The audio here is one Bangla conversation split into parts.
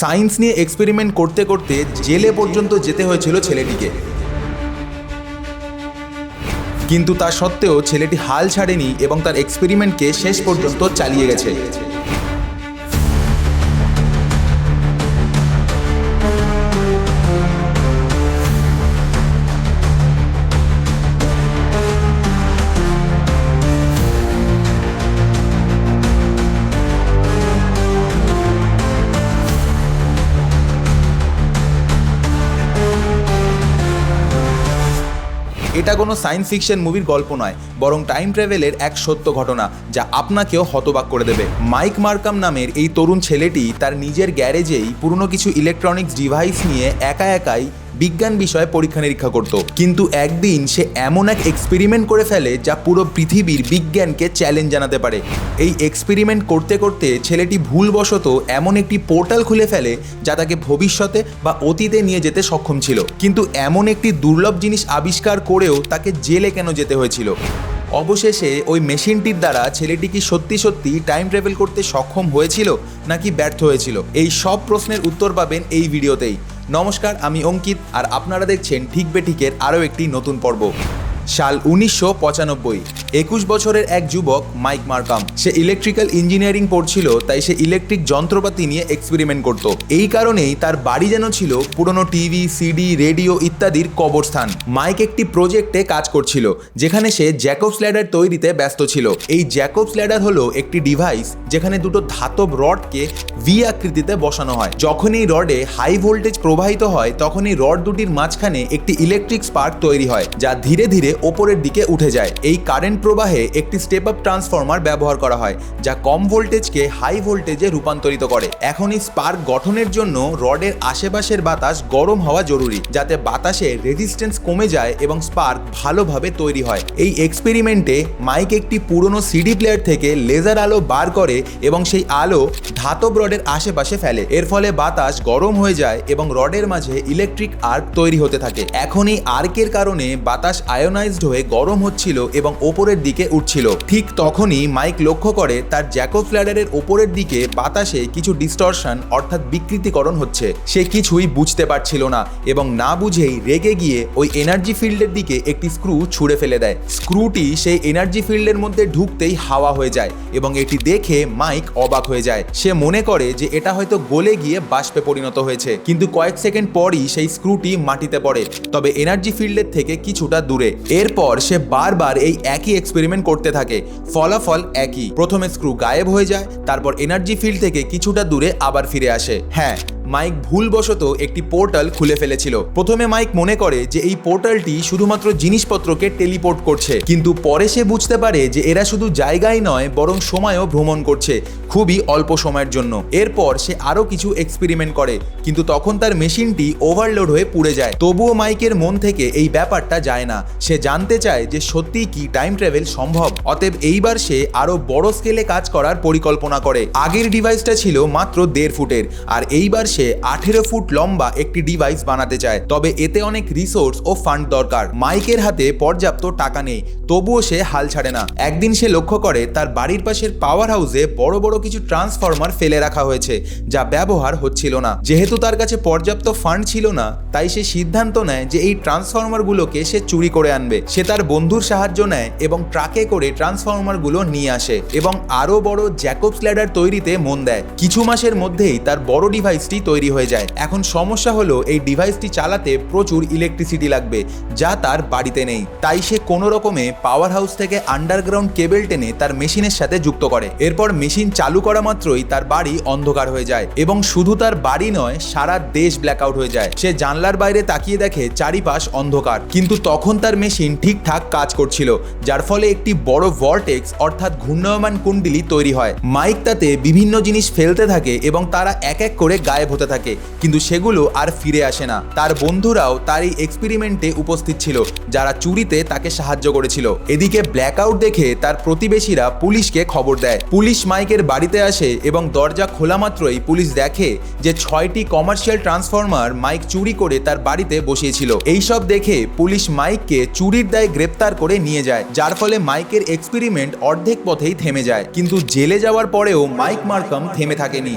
সায়েন্স নিয়ে এক্সপেরিমেন্ট করতে করতে জেলে পর্যন্ত যেতে হয়েছিল ছেলেটিকে। কিন্তু তা সত্ত্বেও ছেলেটি হাল ছাড়েনি এবং তার এক্সপেরিমেন্টকে শেষ পর্যন্ত চালিয়ে গেছে। এটা কোনো সায়েন্স ফিকশন মুভির গল্প নয়, বরং টাইম ট্রাভেলের এক সত্য ঘটনা যা আপনাকেও হতবাক করে দেবে। মাইক মার্কাম নামের এই তরুণ ছেলেটি তার নিজের গ্যারেজেই পুরনো কিছু ইলেকট্রনিক্স ডিভাইস নিয়ে একা একাই বিজ্ঞান বিষয়ে পরীক্ষা নিরীক্ষা করত। কিন্তু একদিন সে এমন এক এক্সপেরিমেন্ট করে ফেলে যা পুরো পৃথিবীর বিজ্ঞানকে চ্যালেঞ্জ জানাতে পারে। এই এক্সপেরিমেন্ট করতে করতে ছেলেটি ভুলবশত এমন একটি পোর্টাল খুলে ফেলে যা তাকে ভবিষ্যতে বা অতীতে নিয়ে যেতে সক্ষম ছিল। কিন্তু এমন একটি দুর্লভ জিনিস আবিষ্কার করেও তাকে জেলে কেন যেতে হয়েছিল? অবশেষে ওই মেশিনটির দ্বারা ছেলেটি কি সত্যি সত্যি টাইম ট্রাভেল করতে সক্ষম হয়েছিল নাকি ব্যর্থ হয়েছিল? এই সব প্রশ্নের উত্তর পাবেন এই ভিডিওতেই নমস্কার আমি অঙ্কিত আর আপনারা দেখছেন ঠিক বেঠিকের আরও একটি নতুন পর্ব। সাল উনিশশো পঁচানব্বই। একুশ বছরের এক যুবক, মাইক মার্কাম। সে ইলেকট্রিক্যাল ইঞ্জিনিয়ারিং পড়ছিল, তাই সে ইলেকট্রিক যন্ত্রপাতি নিয়ে এক্সপেরিমেন্ট করত। এই কারণেই তার বাড়ি যেন ছিল পুরনো টিভি, সিডি, রেডিও ইত্যাদির কবরস্থান। মাইক একটি প্রজেক্টে কাজ করছিল, যেখানে সে জ্যাকবস ল্যাডার তৈরিতে ব্যস্ত ছিল। এই জ্যাকবস ল্যাডার হলো একটি ডিভাইস, যেখানে দুটো ধাতব রডকে ভি আকৃতিতে বসানো হয়। যখন এই রডে হাই ভোল্টেজ প্রবাহিত হয় তখন এই রড দুটির মাঝখানে একটি ইলেকট্রিক স্পার্ক তৈরি হয়, যা ধীরে ধীরে ওপরের দিকে উঠে যায়। এই কারেন্ট প্রবাহে একটি স্টেপ আপ ট্রান্সফর্মার ব্যবহার করা হয়, যা কম ভোল্টেজকে হাই ভোল্টেজে রূপান্তরিত করে। এখন এই স্পার্ক গঠনের জন্য রডের আশেপাশের বাতাস গরম হওয়া জরুরি, যাতে বাতাসে রেজিস্ট্যান্স কমে যায় এবং স্পার্ক ভালোভাবে তৈরি হয়। এই এক্সপেরিমেন্টে মাইক একটি পুরনো সিডি প্লেয়ার থেকে লেজার আলো বার করে এবং সেই আলো ধাতব রডের আশেপাশে ফেলে। এর ফলে বাতাস গরম হয়ে যায় এবং রডের মাঝে ইলেকট্রিক আর্ক তৈরি হতে থাকে। এখন এই আর্কের কারণে বাতাস আয়োনাইজড হয়ে গরম হচ্ছিল এবং ওপরের দিকে উঠছিল। ঠিক তখনই মাইক লক্ষ্য করে তার জ্যাকো ফ্ল্যাডারের ওপরের দিকে বাতাসে কিছু ডিস্টরশন অর্থাৎ বিকৃতিকরণ হচ্ছে। সে কিছুই বুঝতে পারছিল না এবং না বুঝেই রেগে গিয়ে ওই এনার্জি ফিল্ডের দিকে একটি স্ক্রু ছুঁড়ে ফেলে দেয়। স্ক্রুটি সেই এনার্জি ফিল্ডের মধ্যে ঢুকতেই হাওয়া হয়ে যায় এবং এটি দেখে মাইক অবাক হয়ে যায়। সে মনে করে যে এটা হয়তো গলে গিয়ে বাষ্পে পরিণত হয়েছে। কিন্তু কয়েক সেকেন্ড পরই সেই স্ক্রুটি মাটিতে পড়ে। তবে এনার্জি ফিল্ডের থেকে কিছুটা দূরে। এরপর সে বারবার এই একই এক্সপেরিমেন্ট করতে থাকে। ফলাফল একই। প্রথমে স্ক্রু গায়েব হয়ে যায়, তারপর এনার্জি ফিল্ড থেকে কিছুটা দূরে আবার ফিরে আসে। হ্যাঁ মাইক ভুলবশত একটি পোর্টাল খুলে ফেলেছিল। প্রথমে মাইক মনে করে যে এই পোর্টালটি শুধুমাত্র জিনিসপত্রকে টেলিপোর্ট করছে, কিন্তু পরে সে বুঝতে পারে যে এরা শুধু জায়গায় নয়, বরং সময়ও ভ্রমণ করছে, খুবই অল্প সময়ের জন্য। এরপর সে আরও কিছু এক্সপেরিমেন্ট করে, কিন্তু তখন তার মেশিনটি ওভারলোড হয়ে পুড়ে যায়। তবুও মাইকের মন থেকে এই ব্যাপারটা যায় না। সে জানতে চায় যে সত্যিই কি টাইম ট্রাভেল সম্ভব। অতএব এইবার সে আরও বড় স্কেলে কাজ করার পরিকল্পনা করে। আগের ডিভাইসটা ছিল মাত্র দেড় ফুটের, আর এইবার সে আঠেরো ফুট লম্বা একটি ডিভাইস বানাতে চায়। তবে এতে অনেক রিসোর্স ও ফান্ড দরকার। মাইকের হাতে পর্যাপ্ত টাকা নেই। তবুও সে হাল ছাড়ে না। একদিন সে লক্ষ্য করে তার বাড়ির পাশের পাওয়ার হাউসে বড় বড় কিছু ট্রান্সফরমার ফেলে রাখা হয়েছে, যা ব্যবহার হচ্ছিল না। যেহেতু তার কাছে পর্যাপ্ত ফান্ড ছিল না, তাই সে সিদ্ধান্ত নেয় যে এই ট্রান্সফরমারগুলোকে সে চুরি করে আনবে। সে তার বন্ধুর সাহায্য নেয় এবং ট্রাকে করে ট্রান্সফরমারগুলো নিয়ে আসে এবং আরও বড় জ্যাকবস ল্যাডার তৈরিতে মন দেয়। কিছু মাসের মধ্যেই তার বড় ডিভাইসটি তৈরি হয়ে যায়। এখন সমস্যা হলো এই ডিভাইসটি চালাতে প্রচুর ইলেকট্রিসিটি লাগবে, যা তার বাড়িতে নেই। তাই সে কোনো রকমে পাওয়ার হাউস থেকে আন্ডারগ্রাউন্ড কেবল টেনে তার মেশিনের সাথে যুক্ত করে। এরপর মেশিন চালু করা মাত্রই তার বাড়ি অন্ধকার হয়ে যায় এবং শুধু তার বাড়ি নয়, সারা দেশ ব্ল্যাকআউট হয়ে যায়। সে জানলার বাইরে তাকিয়ে দেখে চারিপাশ অন্ধকার। কিন্তু তখন তার মেশিন ঠিকঠাক কাজ করছিল, যার ফলে একটি বড় ভর্টেক্স অর্থাৎ ঘূর্ণয়মান কুণ্ডলি তৈরি হয়। মাইক তাতে বিভিন্ন জিনিস ফেলতে থাকে এবং তারা এক এক করে গায়েব হতে থাকে। কিন্তু সেগুলো আর ফিরে আসে না। তার বন্ধুরাও তার এই এক্সপেরিমেন্টে উপস্থিত ছিল, যারা চুরিতে তাকে সাহায্য করেছিল। এদিকে ব্ল্যাকআউট দেখে তার প্রতিবেশীরা পুলিশকে খবর দেয়। পুলিশ মাইকের বাড়িতে আসে এবং দরজা খোলা মাত্রই পুলিশ দেখে যে ছয়টি কমার্শিয়াল ট্রান্সফরমার মাইক চুরি করে তার বাড়িতে বসিয়েছিল। এইসব দেখে পুলিশ মাইককে চুরির দায়ে গ্রেপ্তার করে নিয়ে যায়, যার ফলে মাইকের এক্সপেরিমেন্ট অর্ধেক পথেই থেমে যায়। কিন্তু জেলে যাওয়ার পরেও মাইক মার্কাম থেমে থাকেনি।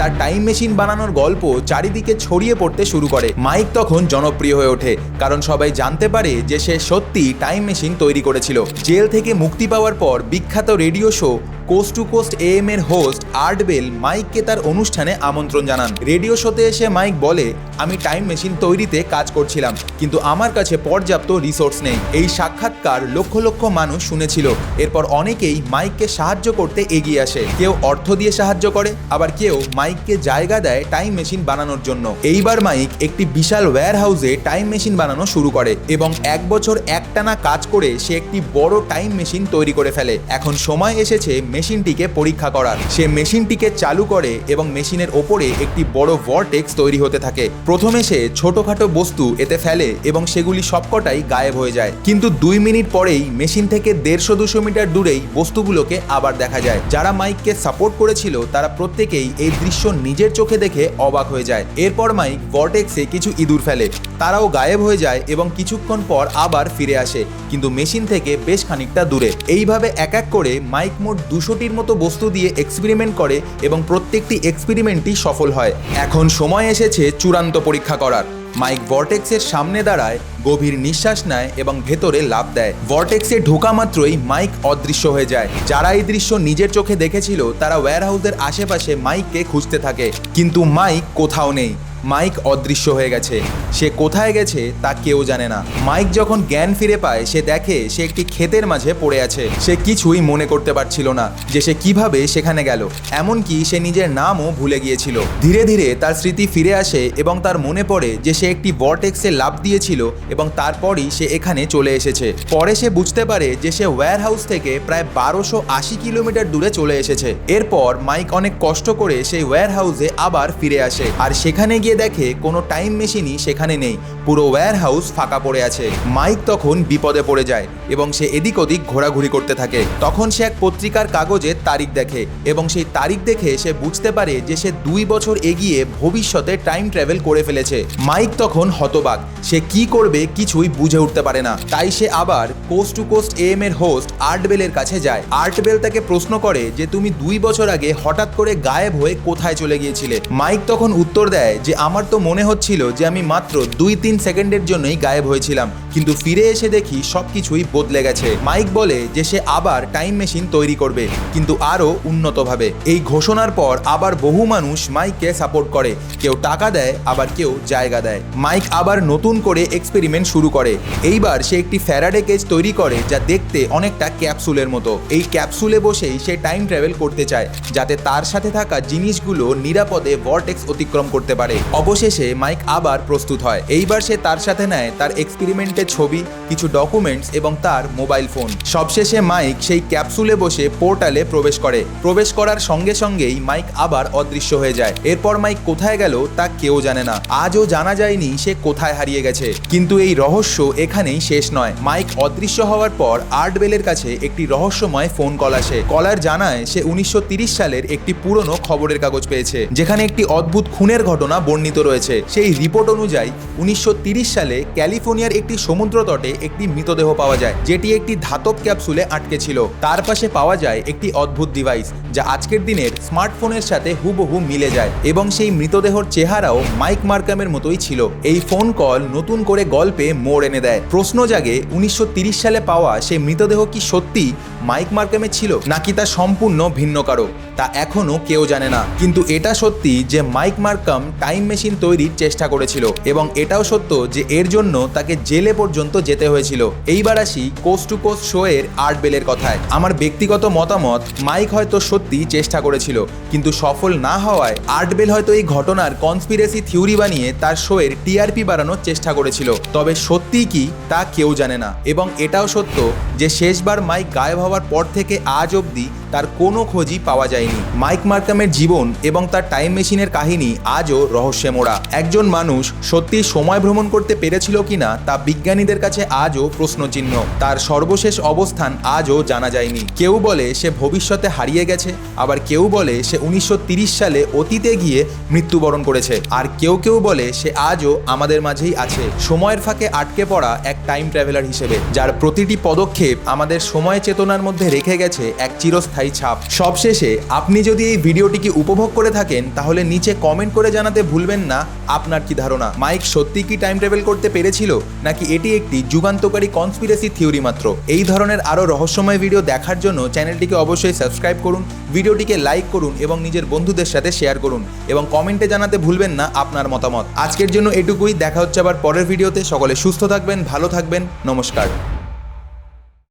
তার টাইম মেশিন বানানোর গল্প চারিদিকে ছড়িয়ে পড়তে শুরু করে। মাইক তখন জনপ্রিয় হয়ে ওঠে, কারণ সবাই জানতে পারে যে সে সত্যি টাইম মেশিন তৈরি করেছিল। জেল থেকে মুক্তি পাওয়ার পর বিখ্যাত radio show coast to coast AM এর হোস্ট আর্ট বেল মাইককে তার অনুষ্ঠানে আমন্ত্রণ জানান। রেডিও শোতে এসে মাইক বলে, আমি টাইম মেশিন তৈরিতে কাজ করছিলাম, কিন্তু আমার কাছে পর্যাপ্ত রিসোর্স নেই। এই সাক্ষাৎকার লক্ষ লক্ষ মানুষ শুনেছিল। এরপর অনেকেই মাইককে সাহায্য করতে এগিয়ে আসে। কেউ অর্থ দিয়ে সাহায্য করে, আবার কেউ মাইককে জায়গা দেয় টাইম মেশিন বানানোর জন্য। এইবার মাইক একটি বিশাল ওয়্যার হাউসে টাইম মেশিন বানানো শুরু করে এবং এক বছর একটানা কাজ করে সে একটি বড় টাইম মেশিন তৈরি করে ফেলে। এখন সময় এসেছে মেশিনটিকে পরীক্ষা করার সে মেশিনটিকে চালু করে এবং মেশিনের ওপরে একটি বড় ভরটেক্স তৈরি হতে থাকে। প্রথমে সে ছোটখাটো বস্তু এতে ফেলে এবং সেগুলি সবকটাই গায়েব হয়ে যায়। কিন্তু দুই মিনিট পরেই মেশিন থেকে দেড়শো দুশো মিটার দূরেই বস্তুগুলোকে আবার দেখা যায়। যারা মাইককে সাপোর্ট করেছিল, তারা প্রত্যেকেই এই দৃশ্য নিজের চোখে দেখে অবাক হয়ে যায়। এরপর মাইক ভরটেক্সে কিছু ইঁদুর ফেলে। তারাও গায়েব হয়ে যায় এবং কিছুক্ষণ পর আবার ফিরে আসে। কিন্তু মেশিন থেকে বেশ খানিকটা দূরে। এইভাবে এক এক করে মাইক মোট দুশোটির মতো বস্তু দিয়ে এক্সপেরিমেন্ট করে এবং প্রত্যেকটি এক্সপেরিমেন্টই সফল হয়। এখন সময় এসেছে চূড়ান্ত পরীক্ষা করার। মাইক ভর্টেক্সের সামনে দাঁড়ায় গভীর নিঃশ্বাস নেয় এবং ভেতরে লাভ দেয়। ভর্টেক্সে ঢোকা মাত্রই মাইক অদৃশ্য হয়ে যায়। যারা এই দৃশ্য নিজের চোখে দেখেছিল, তারা ওয়্যারহাউসের আশেপাশে মাইককে খুঁজতে থাকে। কিন্তু মাইক কোথাও নেই। মাইক অদৃশ্য হয়ে গেছে। সে কোথায় গেছে, তা কেউ জানে না। মাইক যখন জ্ঞান ফিরে পায়, সে দেখে সে একটি ক্ষেতের মাঝে পড়ে আছে। সে কিছুই মনে করতে পারছিল না যে সে কীভাবে সেখানে গেল। এমনকি সে নিজের নামও ভুলে গিয়েছিল। ধীরে ধীরে তার স্মৃতি ফিরে আসে এবং তার মনে পড়ে যে সে একটি ভর্টেক্সে লাভ দিয়েছিল এবং তারপরই সে এখানে চলে এসেছে। পরে সে বুঝতে পারে যে সে ওয়্যার হাউস থেকে প্রায় বারোশো আশি কিলোমিটার দূরে চলে এসেছে। এরপর মাইক অনেক কষ্ট করে সেই ওয়্যার হাউসে আবার ফিরে আসে। আর সেখানে গিয়ে দেখে কোনো টাইম মেশিনই সেখানে নেই। পুরো ওয়্যার হাউস ফাঁকা পড়ে আছে। মাইক তখন বিপদে পড়ে যায় এবং সে এদিক ওদিক ঘোরাঘুরি করতে থাকে। তখন সে এক পত্রিকার কাগজে তারিখ দেখে এবং সেই তারিখ দেখে সে বুঝতে পারে যে সে দুই বছর এগিয়ে ভবিষ্যতে টাইম ট্রাভেল করে ফেলেছে। মাইক তখন হতবাক। সে কি করবে কিছুই বুঝে উঠতে পারে না। তাই সে আবার কোস্ট টু কোস্ট এম এর হোস্ট আর্টবেলের কাছে যায়। আর্টবেল তাকে প্রশ্ন করে যে, তুমি দুই বছর আগে হঠাৎ করে গায়েব হয়ে কোথায় চলে গিয়েছিলে? মাইক তখন উত্তর দেয় যে, আমার তো মনে হচ্ছিল যে, আমি মাত্র দুই তিন সেকেন্ডের জন্যই গায়েব হয়েছিলাম, কিন্তু ফিরে এসে দেখি সব কিছুই বদলে গেছে। মাইক বলে যে, সে আবার টাইম মেশিন তৈরি করবে, কিন্তু আরও উন্নতভাবে। এই ঘোষণার পর আবার বহু মানুষ মাইককে সাপোর্ট করে। কেউ টাকা দেয়, আবার কেউ জায়গা দেয়। মাইক আবার নতুন করে এক্সপেরিমেন্ট শুরু করে। এইবার সে একটি ফ্যারাডে কেজ তৈরি করে যা দেখতে অনেকটা ক্যাপসুলের মতো। এই ক্যাপসুলে বসেই সে টাইম ট্রাভেল করতে চায়, যাতে তার সাথে থাকা জিনিসগুলো নিরাপদে ভর্টেক্স অতিক্রম করতে পারে। অবশেষে মাইক আবার প্রস্তুত হয়। এইবার সে তার সাথে নেয় তার এক্সপেরিমেন্টের ছবি, কিছু ডকুমেন্টস এবং তার মোবাইল ফোন সবশেষে মাইক সেই ক্যাপসুলে বসে পোর্টালে প্রবেশ করে। প্রবেশ করার সঙ্গে সঙ্গেই মাইক আবার অদৃশ্য হয়ে যায়। এরপর মাইক কোথায় গেল তা কেউ জানে না। আজও জানা যায়নি সে কোথায় হারিয়ে গেছে। কিন্তু এই রহস্য এখানেই শেষ নয়। মাইক অদৃশ্য হওয়ার পর আর্ট বেলের কাছে একটি রহস্যময় ফোন কল আসে। কলার জানায় সে উনিশশো সালের একটি পুরনো খবরের কাগজ পেয়েছে, যেখানে একটি অদ্ভুত খুনের ঘটনা বর্ণিত রয়েছে। সেই রিপোর্ট অনুযায়ী, উনিশশো সালে ক্যালিফোর্নিয়ার একটি সমুদ্র তটে একটি মৃতদেহ পাওয়া যায়, যেটি একটি ধাতব ক্যাপসুলে আটকে ছিল। তার পাশে পাওয়া যায় একটি অদ্ভুত ডিভাইস, যা আজকের দিনের স্মার্টফোনের সাথে হুবহু মিলে যায়, এবং সেই মৃতদেহর চেহারাও মাইক মার্কামের মতোই ছিল। এই ফোন কল নতুন করে গল্পে মোড় এনে দেয়। প্রশ্ন জাগে, উনিশশো সালে পাওয়া সেই মৃতদেহ কি সত্যি মাইক মার্কেমে ছিল, নাকি তা সম্পূর্ণ ভিন্ন কারও তা এখনও কেউ জানে না। কিন্তু এটা সত্যি যে মাইক মার্কাম টাইম মেশিন তৈরির চেষ্টা করেছিল এবং এটাও সত্য যে এর জন্য তাকে জেলে পর্যন্ত যেতে হয়েছিল। এইবার আসি কোস্ট টু কোস্ট শো এর আর্ট বেলের কথায়। আমার ব্যক্তিগত মতামত, মাইক হয়তো সত্যি চেষ্টা করেছিল, কিন্তু সফল না হওয়ায় আর্ট বেল হয়তো এই ঘটনার কনস্পিরেসি থিওরি বানিয়ে তার শো এর টিআরপি বাড়ানোর চেষ্টা করেছিল। তবে সত্যি কি, তা কেউ জানে না। এবং এটাও সত্য যে শেষবার মাইক গায়েব হওয়ার পর থেকে আজ অবধি তার কোনো খোঁজই পাওয়া যায়নি। মাইক মার্কামের জীবন এবং তার টাইম মেশিনের কাহিনী আজও রহস্যে মোড়া একজন মানুষ সত্যি সময় ভ্রমণ করতে পেরেছিল কিনা তা বিজ্ঞানীদের কাছে আজও প্রশ্নচিহ্ন। তার সর্বশেষ অবস্থান আজও জানা যায়নি। কেউ বলে সে ভবিষ্যতে হারিয়ে গেছে, আবার কেউ বলে সে উনিশশো সালে অতীতে গিয়ে মৃত্যুবরণ করেছে। আর কেউ কেউ বলে সে আজও আমাদের মাঝেই আছে। সময়ের ফাঁকে আটকে পড়া এক টাইম ট্রাভেলার হিসেবে, যার প্রতিটি পদক্ষেপ আমাদের সময় চেতনার মধ্যে রেখে গেছে এক চিরস্থায়ী অস্থায়ী ছাপ। সবশেষে আপনি যদি এই ভিডিওটিকে উপভোগ করে থাকেন, তাহলে নিচে কমেন্ট করে জানাতে ভুলবেন না, আপনার কি ধারণা? মাইক সত্যি কি টাইম ট্রাভেল করতে পেরেছিল, নাকি এটি একটি যুগান্তকারী কনস্পিরেসি থিওরি মাত্র? এই ধরনের আরও রহস্যময় ভিডিও দেখার জন্য চ্যানেলটিকে অবশ্যই সাবস্ক্রাইব করুন, ভিডিওটিকে লাইক করুন এবং নিজের বন্ধুদের সাথে শেয়ার করুন এবং কমেন্টে জানাতে ভুলবেন না আপনার মতামত। আজকের জন্য এটুকুই, দেখা হচ্ছে আবার পরের ভিডিওতে সকলে সুস্থ থাকবেন, ভালো থাকবেন, নমস্কার।